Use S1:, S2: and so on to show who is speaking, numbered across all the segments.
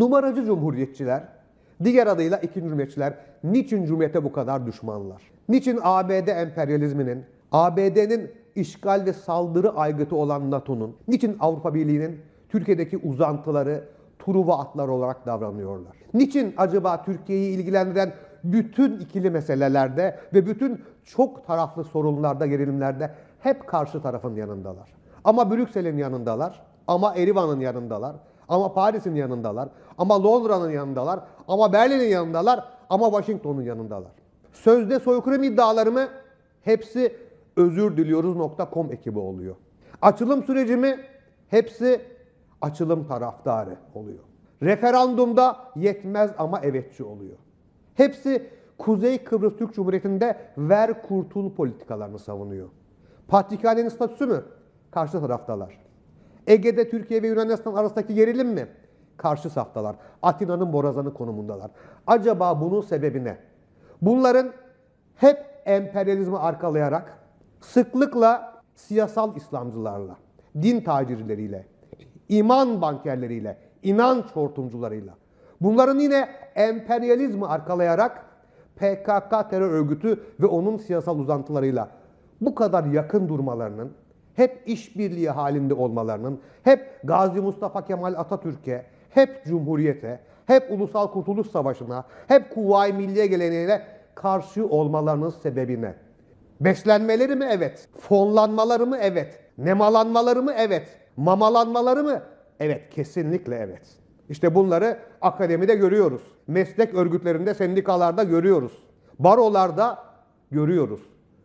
S1: Numaracı cumhuriyetçiler, diğer adıyla ikinci cumhuriyetçiler niçin cumhuriyete bu kadar düşmanlar? Niçin ABD emperyalizminin, ABD'nin işgal ve saldırı aygıtı olan NATO'nun, niçin Avrupa Birliği'nin Türkiye'deki uzantıları, Truva atlar olarak davranıyorlar? Niçin acaba Türkiye'yi ilgilendiren bütün ikili meselelerde ve bütün çok taraflı sorunlarda, gerilimlerde hep karşı tarafın yanındalar? Ama Brüksel'in yanındalar, ama Erivan'ın yanındalar, ama Paris'in yanındalar, ama Londra'nın yanındalar, ama Berlin'in yanındalar, ama Washington'un yanındalar. Sözde soykırım iddiaları mı? Hepsi özür diliyoruz.com ekibi oluyor. Açılım süreci mi? Hepsi açılım taraftarı oluyor. Referandumda yetmez ama evetçi oluyor. Hepsi Kuzey Kıbrıs Türk Cumhuriyeti'nde ver kurtul politikalarını savunuyor. Patrikhanenin statüsü mü? Karşı taraftalar. Ege'de Türkiye ve Yunanistan arasındaki gerilim mi? Karşı saftalar. Atina'nın borazanı konumundalar. Acaba bunun sebebi ne? Bunların hep emperyalizmi arkalayarak sıklıkla siyasal İslamcılarla, din tacirleriyle, iman bankerleriyle, inanç hortumcularıyla, bunların yine emperyalizmi arkalayarak PKK terör örgütü ve onun siyasal uzantılarıyla bu kadar yakın durmalarının, hep işbirliği halinde olmalarının, hep Gazi Mustafa Kemal Atatürk'e, hep Cumhuriyete, hep Ulusal Kurtuluş Savaşı'na, hep Kuvayi Milliye geleneğine karşı olmalarının sebebi ne? Beslenmeleri mi? Evet. Fonlanmaları mı? Evet. Nemalanmaları mı? Evet. Mamalanmaları mı? Evet, kesinlikle evet. İşte bunları akademide görüyoruz. Meslek örgütlerinde, sendikalarda görüyoruz. Barolarda görüyoruz.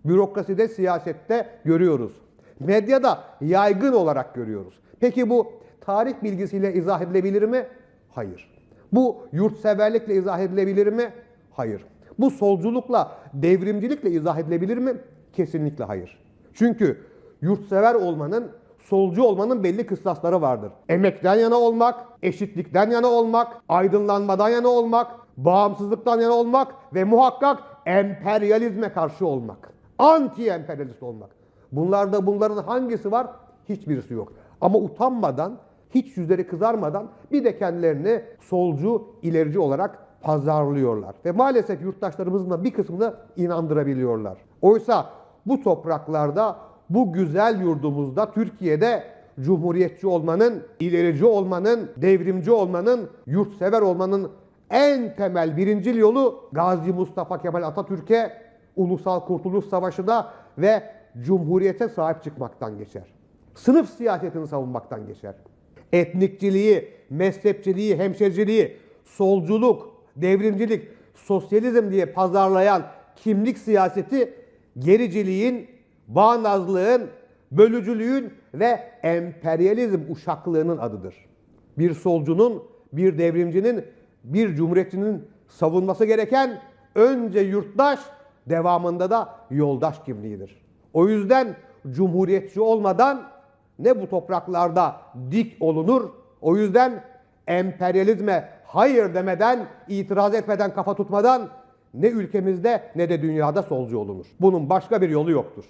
S1: Bürokraside, siyasette görüyoruz. Medyada yaygın olarak görüyoruz. Peki bu tarih bilgisiyle izah edilebilir mi? Hayır. Bu yurtseverlikle izah edilebilir mi? Hayır. Bu solculukla, devrimcilikle izah edilebilir mi? Kesinlikle hayır. Çünkü yurtsever olmanın, solcu olmanın belli kıstasları vardır. Emekten yana olmak, eşitlikten yana olmak, aydınlanmadan yana olmak, bağımsızlıktan yana olmak ve muhakkak emperyalizme karşı olmak. Anti-emperyalist olmak. Bunlarda bunların hangisi var? Hiçbirisi yok. Ama utanmadan, hiç yüzleri kızarmadan bir de kendilerini solcu, ilerici olarak pazarlıyorlar. Ve maalesef yurttaşlarımızın da bir kısmını inandırabiliyorlar. Oysa bu topraklarda, bu güzel yurdumuzda, Türkiye'de cumhuriyetçi olmanın, ilerici olmanın, devrimci olmanın, yurtsever olmanın en temel birincil yolu Gazi Mustafa Kemal Atatürk'e, Ulusal Kurtuluş Savaşı'na ve Cumhuriyete sahip çıkmaktan geçer. Sınıf siyasetini savunmaktan geçer. Etnikçiliği, mezhepçiliği, hemşericiliği, solculuk, devrimcilik, sosyalizm diye pazarlayan kimlik siyaseti gericiliğin, bağnazlığın, bölücülüğün ve emperyalizm uşaklığının adıdır. Bir solcunun, bir devrimcinin, bir cumhuriyetçinin savunması gereken önce yurttaş, devamında da yoldaş kimliğidir. O yüzden cumhuriyetçi olmadan ne bu topraklarda dik olunur, o yüzden emperyalizme hayır demeden, itiraz etmeden, kafa tutmadan ne ülkemizde ne de dünyada solcu olunur. Bunun başka bir yolu yoktur.